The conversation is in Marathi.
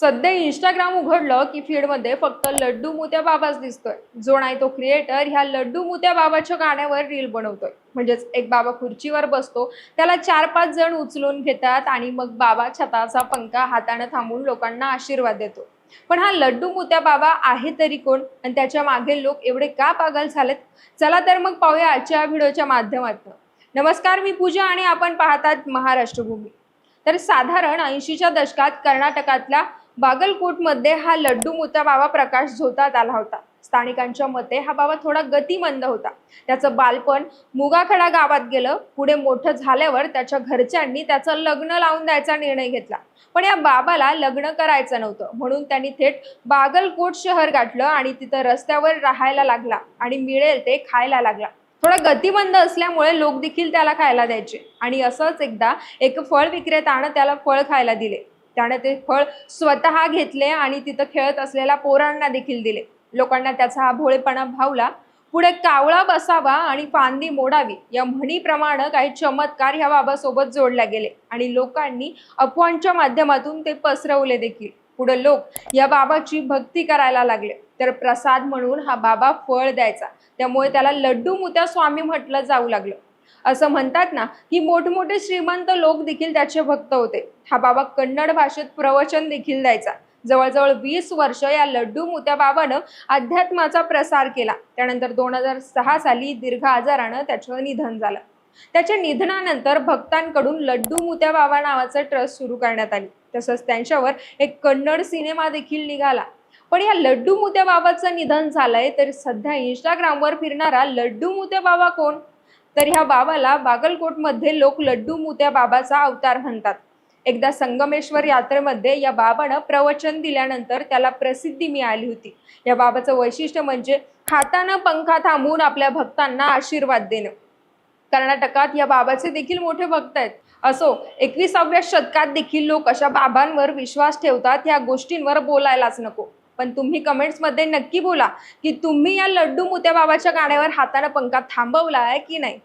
सध्या इंस्टाग्राम उघडलं की फीडमध्ये फक्त लड्डू मोत्या बाबाच दिसतोय. जो नाही तो क्रिएटर ह्या लड्डू मोत्या बाबाच्या गाण्यावर रील बनवतोय. म्हणजेच एक बाबा खुर्चीवर बसतो त्याला चार पाच जण उचलून घेतात आणि मग बाबा छताचा पंखा हाताने थांबून लोकांना आशीर्वाद देतो. पण हा लड्डू मोत्या बाबा आहे तरी कोण? आणि त्याच्यामागे लोक एवढे का पागल झालेत? चला तर मग पाहूया आजच्या व्हिडिओच्या माध्यमातून. नमस्कार मी पूजा आणि आपण पाहतात महाराष्ट्रभूमी. तर साधारण ऐंशीच्या दशकात कर्नाटकातल्या बागलकोटमध्ये हा लड्डू मुता बाबा प्रकाश झोतात आला होता. स्थानिकांच्या मते हा बाबा थोडा गतिमंद होता. त्याचं बालपण मुगाखडा गावात गेलं. पुढे मोठं झाल्यावर त्याच्या घरच्यांनी त्याचं लग्न लावून द्यायचा निर्णय घेतला. पण या बाबाला लग्न करायचं नव्हतं. म्हणून त्यांनी थेट बागलकोट शहर गाठलं आणि तिथं रस्त्यावर राहायला लागला आणि मिळेल ते खायला लागला. थोडा गतिमंद असल्यामुळे लोक देखील त्याला खायला द्यायचे. आणि असंच एकदा एक फळ विक्रेतानं त्याला फळ खायला दिले. त्याने ते फळ स्वतः घेतले आणि तिथं खेळत असलेल्या पोरांना देखील दिले. लोकांना त्याचा हा भोळेपणा भावला. पुढे कावळा बसावा आणि फांदी मोडावी या म्हणीप्रमाणे काही चमत्कार ह्या बाबासोबत जोडल्या गेले आणि लोकांनी अफवांच्या माध्यमातून ते पसरवले देखील. पुढे लोक या बाबाची भक्ती करायला लागले. तर प्रसाद म्हणून हा बाबा फळ द्यायचा. त्यामुळे त्याला लड्डू मुत्या स्वामी म्हटलं जाऊ लागलं. असं म्हणतात ना की मोठमोठे श्रीमंत लोक देखील त्याचे भक्त होते. हा बाबा कन्नड भाषेत प्रवचन देखील द्यायचा. जवळजवळ वीस वर्ष या लड्डू मुत्या बाबानं अध्यात्माचा प्रसार केला. त्यानंतर दोन हजार सहा साली दीर्घ आजारानं त्याचं निधन झालं. त्याच्या निधनानंतर भक्तांकडून लड्डू मुत्या बाबा नावाचं ट्रस्ट सुरू करण्यात आली. तसंच त्यांच्यावर एक कन्नड सिनेमा देखील निघाला. पण या लड्डू मुत्या बाबाचं निधन झालंय तर सध्या इंस्टाग्रामवर फिरणारा लड्डू मुत्या बाबा कोण? तर ह्या बाबाला बागलकोटमध्ये लोक लड्डू मुत्या बाबाचा अवतार म्हणतात. एकदा संगमेश्वर यात्रेमध्ये या बाबानं प्रवचन दिल्यानंतर त्याला प्रसिद्धी मिळाली होती. या बाबाचं वैशिष्ट्य म्हणजे हातानं पंखा थांबवून आपल्या भक्तांना आशीर्वाद देणं. कर्नाटकात या बाबाचे देखील मोठे भक्त आहेत. असो एकविसाव्या शतकात देखील लोक अशा बाबांवर विश्वास ठेवतात या गोष्टींवर बोलायलाच नको. पण तुम्ही कमेंट्समध्ये नक्की बोला की तुम्ही या लड्डू मुत्या बाबाच्या गाण्यावर हाताने पंखा थांबवला आहे की नाही?